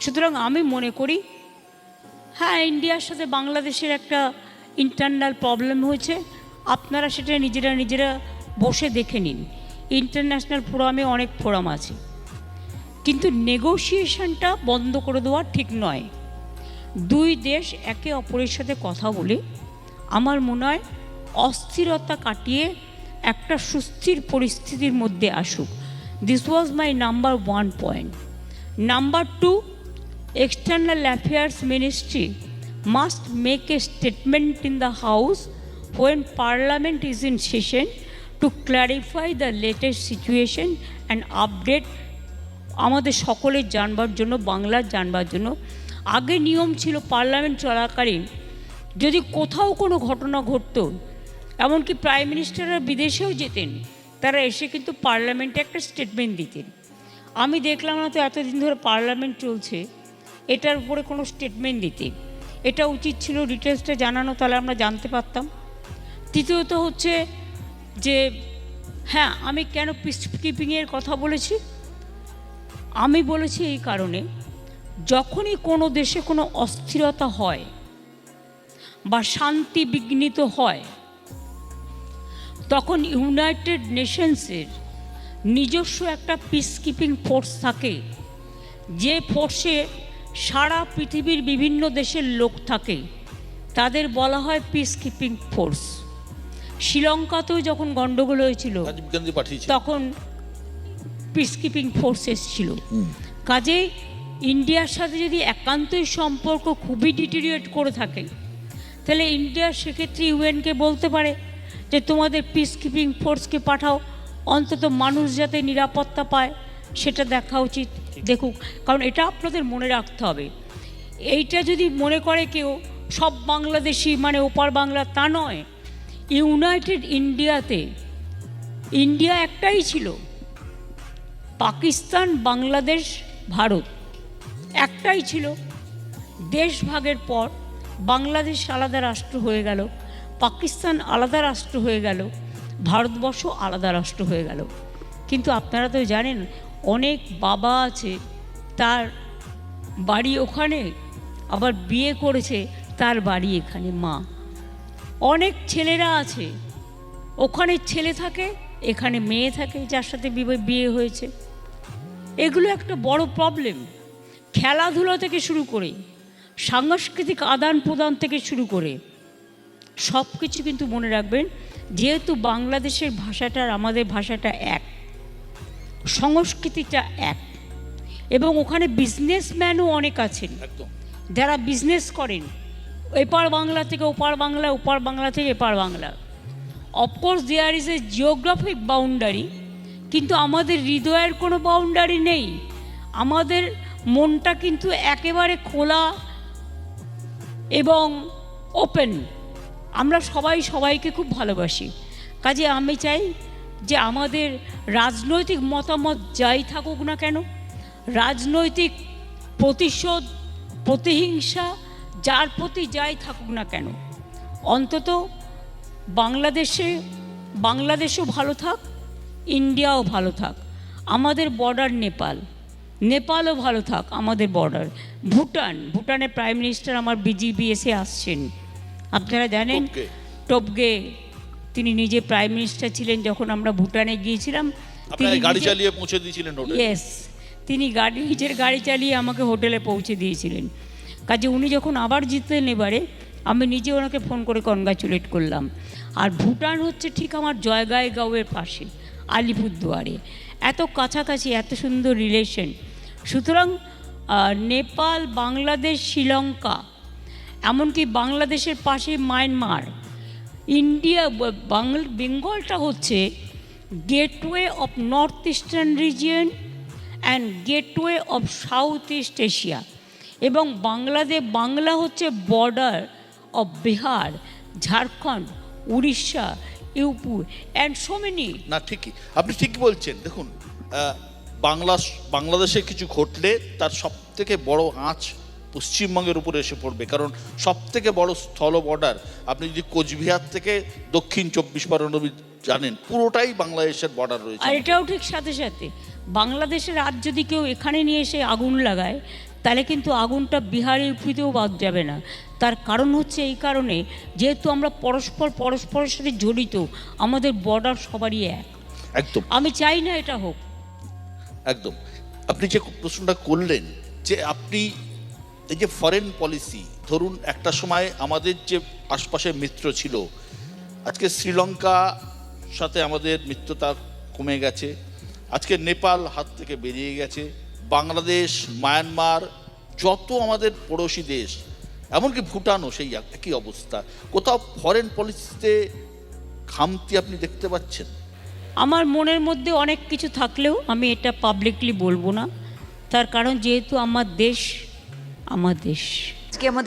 সুতরাং আমি মনে করি হ্যাঁ ইন্ডিয়ার সাথে বাংলাদেশের একটা ইন্টারনাল প্রবলেম হয়েছে। আপনারা সেটা নিজেরা নিজেরা বসে দেখে নিন। ইন্টারন্যাশনাল ফোরামে অনেক ফোরাম আছে। কিন্তু নেগোসিয়েশনটা বন্ধ করে দেওয়া ঠিক নয়। দুই দেশ একে অপরের সাথে কথা বলে আমার মনে হয় অস্থিরতা কাটিয়ে একটা সুস্থির পরিস্থিতির মধ্যে আসুক। This was my number one point number two external affairs ministry must make a statement in the house when parliament is in session to clarify the latest situation and update আমাদের সকলের জানবার জন্য, বাংলার জানবার জন্য। আগে নিয়ম ছিল পার্লামেন্ট চলাকালীন। যদি কোথাও কোনো ঘটনা ঘটতো, এমনকি প্রাইম মিনিস্টাররা বিদেশেও যেতেন, তারা এসে কিন্তু পার্লামেন্টে একটা স্টেটমেন্ট দিতেন। আমি দেখলাম না তো এতদিন ধরে পার্লামেন্ট চলছে। এটার উপরে কোনো স্টেটমেন্ট দিতে। এটা উচিত ছিল ডিটেলসটা জানানো, তাহলে আমরা জানতে পারতাম। তৃতীয়ত হচ্ছে যে হ্যাঁ আমি কেন পিস কিপিংয়ের কথা বলেছি? আমি বলেছি এই কারণে, যখনই কোনো দেশে কোনো অস্থিরতা হয় বা শান্তি বিঘ্নিত হয়, তখন ইউনাইটেড নেশনসের নিজস্ব একটা পিস কিপিং ফোর্স থাকে। যে ফোর্সে সারা পৃথিবীর বিভিন্ন দেশের লোক থাকে তাদের বলা হয় পিস কিপিং ফোর্স শ্রীলঙ্কাতেও যখন গণ্ডগোল হয়েছিল তখন পিস কিপিং ফোর্স এসেছিল কাজে ইন্ডিয়ার সাথে যদি একান্তই সম্পর্ক খুবই ডিটেরিয়েট করে থাকে তাহলে ইন্ডিয়া সেক্ষেত্রে ইউএনকে বলতে পারে যে তোমাদের পিস কিপিং ফোর্সকে পাঠাও অন্তত মানুষ যাতে নিরাপত্তা পায়। সেটা দেখা উচিত। দেখুক কারণ এটা আপনাদের মনে রাখতে হবে। এইটা যদি মনে করে কেউ সব বাংলাদেশি মানে ওপার বাংলা তা নয়। ইউনাইটেড ইন্ডিয়াতে ইন্ডিয়া একটাই ছিল। পাকিস্তান বাংলাদেশ ভারত একটাই ছিল। দেশ ভাগের পর বাংলাদেশ আলাদা রাষ্ট্র হয়ে গেল পাকিস্তান আলাদা রাষ্ট্র হয়ে গেল ভারতবর্ষ আলাদা রাষ্ট্র হয়ে গেল। কিন্তু আপনারা তো জানেন অনেক বাবা আছে, তার বাড়ি ওখানে, আবার বিয়ে করেছে, তার বাড়ি এখানে মা। অনেক ছেলেরা আছে, ওখানে ছেলে থাকে, এখানে মেয়ে থাকে, যার সাথে বিয়ে হয়েছে। এগুলো একটা বড় প্রবলেম খেলাধুলা থেকে শুরু করে, সাংস্কৃতিক আদান প্রদান থেকে শুরু করে সব কিছু কিন্তু মনে রাখবেন, যেহেতু বাংলাদেশের ভাষাটা আর আমাদের ভাষাটা এক সংস্কৃতিটা এক। এবং ওখানে বিজনেসম্যানও অনেক আছেন। যারা বিজনেস করেন এপার বাংলা থেকে ওপার বাংলা ওপার বাংলা থেকে এপার Bangla. Of course there is a geographic boundary কিন্তু আমাদের হৃদয়ের কোনো বাউন্ডারি নেই। আমাদের মনটা কিন্তু একেবারে খোলা এবং ওপেন আমরা সবাই সবাইকে খুব ভালোবাসি। কাজে আমি চাই যে আমাদের রাজনৈতিক মতামত যাই থাকুক না কেন রাজনৈতিক প্রতিশোধ প্রতিহিংসা যার প্রতি যাই থাকুক না কেন অন্তত বাংলাদেশে বাংলাদেশও ভালো থাক ইন্ডিয়াও ভালো থাক আমাদের বর্ডার নেপাল নেপালও ভালো থাক আমাদের বর্ডার ভুটান ভুটানের প্রাইম মিনিস্টার আমার বিজিবি এসে আসছেন আপনারা জানেন। টপগে তিনি নিজে প্রাইম মিনিস্টার ছিলেন যখন আমরা ভুটানে গিয়েছিলাম আপনারা গাড়ি চালিয়ে পৌঁছে দিয়েছিলেন ইয়েস তিনি গাড়ি নিজের গাড়ি চালিয়ে আমাকে হোটেলে পৌঁছে দিয়েছিলেন। কাজে উনি যখন আবার জিতলেন এবারে আমি নিজে ওনাকে ফোন করে কনগ্রাচুলেট করলাম। আর ভুটান হচ্ছে ঠিক আমার জয়গাঁওয়ের পাশে আলিপুরদুয়ারে। এত কাছাকাছি এত সুন্দর রিলেশন সুতরাং নেপাল বাংলাদেশ শ্রীলঙ্কা এমনকি বাংলাদেশের পাশে মায়ানমার ইন্ডিয়া বাংল বেঙ্গলটা হচ্ছে gateway of north eastern region and gateway of south east Asia এবং বাংলাদেশ বাংলা হচ্ছে border of Bihar Jharkhand Orissa UP and so many না, ঠিকই। আপনি ঠিকই বলছেন। দেখুন বাংলা বাংলাদেশে কিছু ঘটলে তার সব থেকে বড় আঁচ পশ্চিমবঙ্গের উপরে এসে পড়বে। কারণ সব থেকে বড় স্থল বর্ডার আপনি যদি কোচবিহার থেকে দক্ষিণ চব্বিশ পরগনা জানেন পুরোটাই বাংলাদেশের বর্ডার রয়েছে। আর এটাও ঠিক সাথে সাথে বাংলাদেশের আজ যদি কেউ এখানে নিয়ে এসে আগুন লাগায় তাহলে কিন্তু আগুনটা বিহারের উপরিতেও বাদ যাবে না। তার কারণ হচ্ছে এই কারণে যেহেতু আমরা পরস্পর পরস্পরের সাথে জড়িত আমাদের বর্ডার সবারই এক। একদম। আমি চাই না এটা হোক। একদম। আপনি যে প্রশ্নটা করলেন যে আপনি এই যে ফরেন পলিসি ধরুন একটা সময় আমাদের যে আশপাশের মিত্র ছিল, আজকে শ্রীলঙ্কা সাথে আমাদের মিত্রতা কমে গেছে, আজকে নেপাল হাত থেকে বেরিয়ে গেছে, বাংলাদেশ, মায়ানমার, যত আমাদের পড়োশি দেশ, এমনকি ভুটানও সেই একই অবস্থা। কোথাও ফরেন পলিসিতে খামতি আপনি দেখতে পাচ্ছেন? আমার মনের মধ্যে অনেক কিছু থাকলেও আমি এটা পাবলিকলি বলব না। তার কারণ যেহেতু আমার দেশ আমার দেশ। আজকে আমাদের